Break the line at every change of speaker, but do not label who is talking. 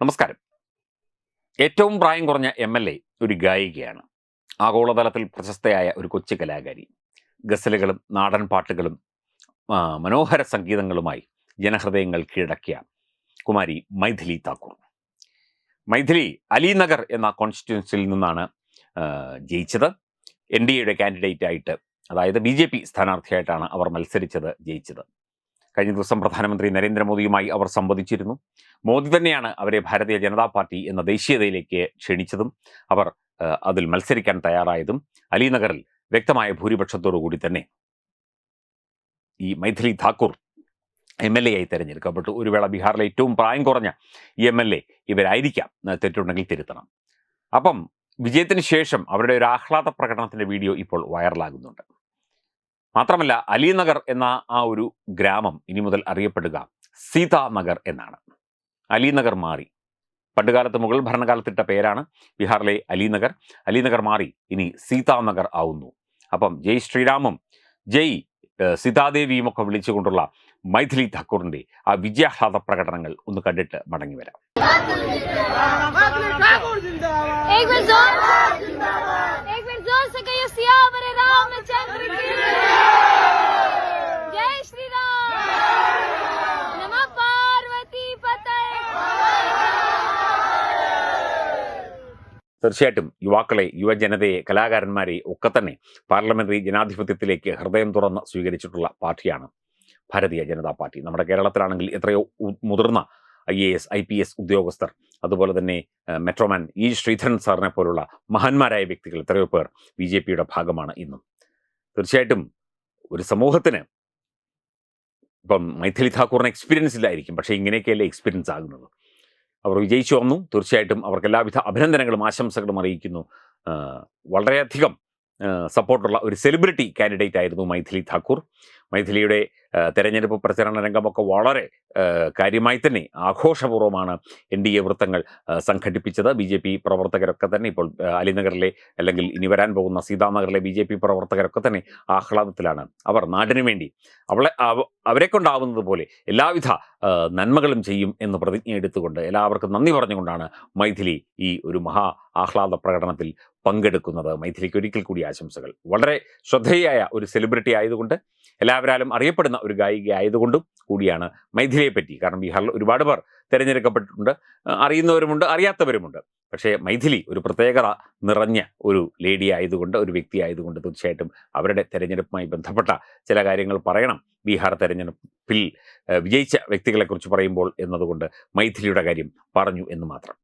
നമസ്കാരം. ഏറ്റവും പ്രായം കുറഞ്ഞ എം എൽ എ ഒരു ഗായികയാണ്. ആഗോളതലത്തിൽ പ്രശസ്തയായ ഒരു കൊച്ചു കലാകാരി. ഗസലുകളും നാടൻ പാട്ടുകളും മനോഹര സംഗീതങ്ങളുമായി ജനഹൃദയങ്ങൾ കീഴടക്കിയ കുമാരി മൈഥിലി താക്കൂർ. മൈഥിലി അലിനഗർ എന്ന കോൺസ്റ്റിറ്റ്യുവൻസിയിൽ നിന്നാണ് ജയിച്ചത്. എൻ ഡി എയുടെ കാൻഡിഡേറ്റ് ആയിട്ട് അതായത് ബി ജെ പി സ്ഥാനാർത്ഥിയായിട്ടാണ് അവർ മത്സരിച്ചത് ജയിച്ചത്. കഴിഞ്ഞ ദിവസം പ്രധാനമന്ത്രി നരേന്ദ്രമോദിയുമായി അവർ സംവദിച്ചിരുന്നു. മോദി തന്നെയാണ് അവരെ ഭാരതീയ ജനതാ പാർട്ടി എന്ന ദേശീയതയിലേക്ക് ക്ഷണിച്ചതും അവർ അതിൽ മത്സരിക്കാൻ തയ്യാറായതും അലിനഗറിൽ വ്യക്തമായ ഭൂരിപക്ഷത്തോടു കൂടി തന്നെ ഈ Maithili Thakur M L A ആയി തെരഞ്ഞെടുക്കപ്പെട്ടു. ഒരു വേള ബീഹാറിലെ ഏറ്റവും പ്രായം കുറഞ്ഞ എം എൽ എ ഇവരായിരിക്കാം. തെറ്റുണ്ടെങ്കിൽ തിരുത്തണം. അപ്പം വിജയത്തിന് ശേഷം അവരുടെ ഒരു ആഹ്ലാദ പ്രകടനത്തിന്റെ വീഡിയോ ഇപ്പോൾ വൈറലാകുന്നുണ്ട്. മാത്രമല്ല അലിനഗർ എന്ന ആ ഒരു ഗ്രാമം ഇനി മുതൽ അറിയപ്പെടുക സീതാനഗർ എന്നാണ്. അലിനഗർ മാറി. പണ്ടുകാലത്ത് മുഗൾ ഭരണകാലത്തിട്ട പേരാണ് ബീഹാറിലെ അലിനഗർ. അലിനഗർ മാറി ഇനി സീതാനഗർ ആവുന്നു. അപ്പം ജയ് ശ്രീരാമും ജയ് സീതാദേവിയും ഒക്കെ വിളിച്ചുകൊണ്ടുള്ള മൈഥിലി ഠാക്കൂറിന്റെ ആ വിജയാഹ്ലാദ പ്രകടനങ്ങൾ ഒന്ന് കണ്ടിട്ട് മടങ്ങി വരാം തീർച്ചയായിട്ടും യുവാക്കളെ യുവജനതയെ കലാകാരന്മാരെ ഒക്കെ തന്നെ പാർലമെന്ററി ജനാധിപത്യത്തിലേക്ക് ഹൃദയം തുറന്ന് സ്വീകരിച്ചിട്ടുള്ള പാർട്ടിയാണ് ഭാരതീയ ജനതാ പാർട്ടി. നമ്മുടെ കേരളത്തിലാണെങ്കിൽ എത്രയോ മുതിർന്ന I A S I P S ഉദ്യോഗസ്ഥർ അതുപോലെ തന്നെ മെട്രോമാൻ ഇ ശ്രീധരൻ സാറിനെ പോലുള്ള മഹാന്മാരായ വ്യക്തികൾ എത്രയോ പേർ ബി ജെ പിയുടെ ഭാഗമാണ് ഇന്നും. തീർച്ചയായിട്ടും ഒരു സമൂഹത്തിന് ഇപ്പം മൈഥിലി ഠാക്കൂറിന് എക്സ്പീരിയൻസ് ഇല്ലായിരിക്കും. പക്ഷേ ഇങ്ങനെയൊക്കെയല്ലേ എക്സ്പീരിയൻസ് ആകുന്നത്. അവർ വിജയിച്ചു വന്നു. തീർച്ചയായിട്ടും അവർക്ക് എല്ലാവിധ അഭിനന്ദനങ്ങളും ആശംസകളും അറിയിക്കുന്നു. വളരെയധികം സപ്പോർട്ടുള്ള ഒരു സെലിബ്രിറ്റി കാൻഡിഡേറ്റ് ആയിരുന്നു മൈഥിലി ഠാക്കൂർ മൈഥിലിയുടെ തെരഞ്ഞെടുപ്പ് പ്രചരണ രംഗമൊക്കെ വളരെ കാര്യമായി തന്നെ ആഘോഷപൂർവമാണ് എൻ ഡി എ വൃത്തങ്ങൾ സംഘടിപ്പിച്ചത്. ബി ജെ പി പ്രവർത്തകരൊക്കെ തന്നെ ഇപ്പോൾ അലിനഗറിലെ അല്ലെങ്കിൽ ഇനി വരാൻ പോകുന്ന സീതാനഗറിലെ ബി ജെ പി പ്രവർത്തകരൊക്കെ തന്നെ ആഹ്ലാദത്തിലാണ് അവർ നാടിനു വേണ്ടി. അവളെ അവ- അവരെ കൊണ്ടാവുന്നത് പോലെ എല്ലാവിധ നന്മകളും ചെയ്യും എന്ന് പ്രതിജ്ഞ എടുത്തുകൊണ്ട് എല്ലാവർക്കും നന്ദി പറഞ്ഞുകൊണ്ടാണ് മൈഥിലി ഈ ഒരു മഹാ ആഹ്ലാദ പ്രകടനത്തിൽ പങ്കെടുക്കുന്നത് മൈഥിലിക്ക് ഒരിക്കൽ കൂടി ആശംസകൾ. വളരെ ശ്രദ്ധേയായ ഒരു സെലിബ്രിറ്റി ആയതുകൊണ്ട് എല്ലാവരാലും അറിയപ്പെടുന്ന ഒരു ഗായിക ആയതുകൊണ്ടും കൂടിയാണ് മൈഥിലിയെ പറ്റി കാരണം ബീഹാറിൽ ഒരുപാട് പേർ തിരഞ്ഞെടുക്കപ്പെട്ടിട്ടുണ്ട് അറിയുന്നവരുമുണ്ട് അറിയാത്തവരുമുണ്ട്. പക്ഷേ മൈഥിലി ഒരു പ്രത്യേകത നിറഞ്ഞ ഒരു ലേഡി ആയതുകൊണ്ട് ഒരു വ്യക്തി ആയതുകൊണ്ട് തീർച്ചയായിട്ടും അവരുടെ തെരഞ്ഞെടുപ്പുമായി ബന്ധപ്പെട്ട ചില കാര്യങ്ങൾ പറയണം. ബീഹാർ തെരഞ്ഞെടുപ്പിൽ വിജയിച്ച വ്യക്തികളെക്കുറിച്ച് പറയുമ്പോൾ എന്നതുകൊണ്ട് മൈഥിലിയുടെ കാര്യം പറഞ്ഞു എന്ന് മാത്രം.